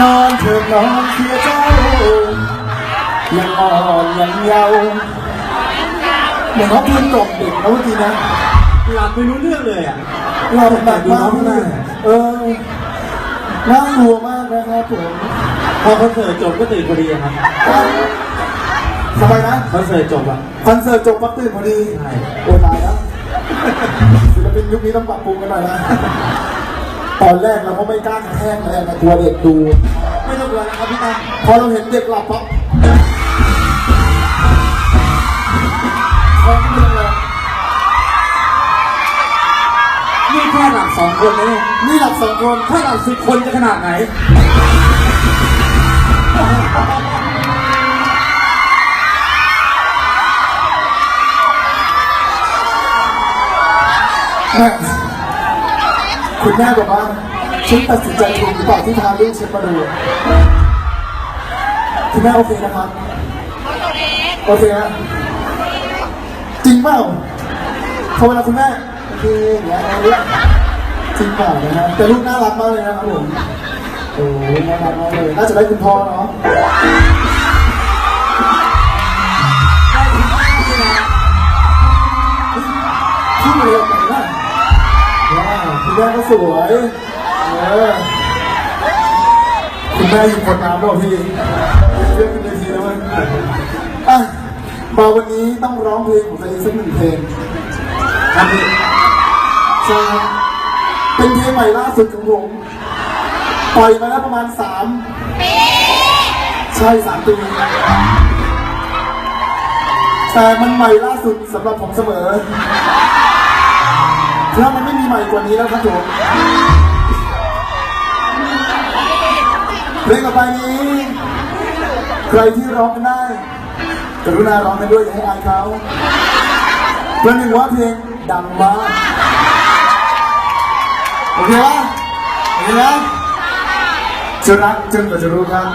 นอนเถิดนอนเสียเจ้ายังอ่อนยังเยาว์เหมือนเขาเพิ่งจบเด็กนะเมื่อกี้นะหลับไม่รู้เรื่องเลยอะเราหนักมากเลยเออน่ากลัวมากนะครับผมพอคอนเสิร์ตจบก็ตื่นพอดีอะครับทำไมนะคอนเสิร์ตจบอะคอนเสิร์ตจบปั๊บตื่นพอดีใช่โอ้ตายแล้วศิลปินยุคนี้ต้องปรับปรุงกันหน่อยนะ ตอนแรกเราก็ไม่กล้ากระแทกแรงนะกลัวเด็กดู ไม่ต้องกลัวนะครับพี่ตั้มพอเราเห็นเด็กหลับปั๊บคอไม่ต้องเลยนี่แค่หลับสองคนนะเนี่ยนี่หลับสองคนถ้าหลับสิบคนจะขนาดไหนแม่ คุณแม่บอกว่าฉันตัดสินใจถูกหรือเปล่าที่พาลูกฉันมาดูคุณแม่โอเคนะครับโอเคนะจริงเปล่าพอเวลาคุณแม่โอเคอย่างเงี้ยเอาลูกจริงเปล่านะฮะแต่ลูกน่ารักมากเลยนะครับผมโอ้ยน่ารักมากเลยน่าจะได้คุณพ่อเนาะ สวยเออคุณแม่อยู่คนน้ำด้วยพี่เรื่องขึ้นเวทีแล้วมันอะมาวันนี้ต้องร้องเพลงของตัวเองสักหนึ่งเพลงครับพี่ใช่เป็นเพลงใหม่ล่าสุดของผมปล่อยมาแล้วประมาณสามปีใช่สามปีแต่มันใหม่ล่าสุดสำหรับผมเสมอถ้ามัน ใหม่กว่านี้แล้วครับผมเพลงต่อไปนี้ ใครที่ร้องกันได้กรุณาร้องกันด้วยอย่าให้อายเขาประหนึ่งว่าเพลงดังมากโอเคปะโอเคนะจะรักจนกว่าจะรู้ครับ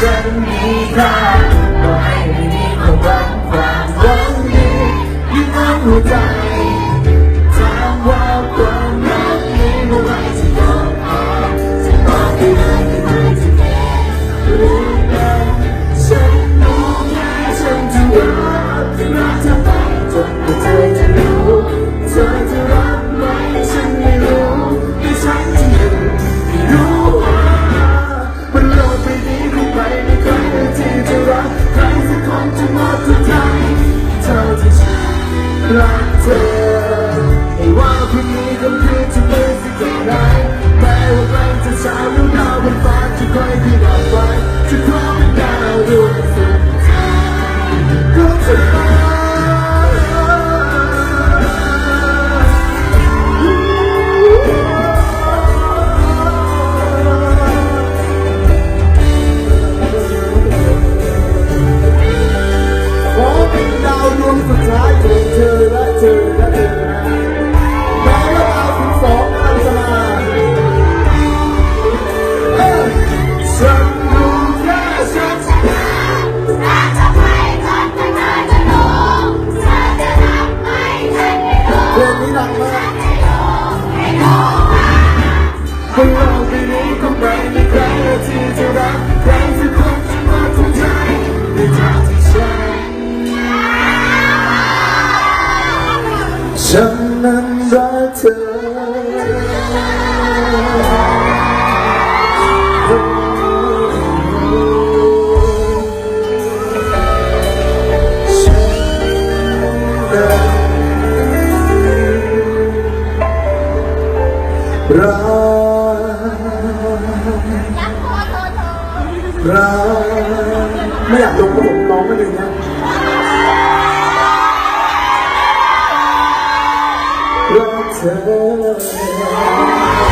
ฉันมีค่าก็ให้ไม่มีความหวังความหวังดีอยู่ในหัวใจ รักเธอไอ้ว่าพรุ่งนี้ก็คือจะไม่สิ่งที่ไหนแม้ว่าใครจะเช้าหรือดาวบนฟ้าจะคอยที่ดับไฟจะขอเป็นดาวดวง 你打开。 รักไม่อยากลงก็ผมร้องไม่เลยนะรักเธอ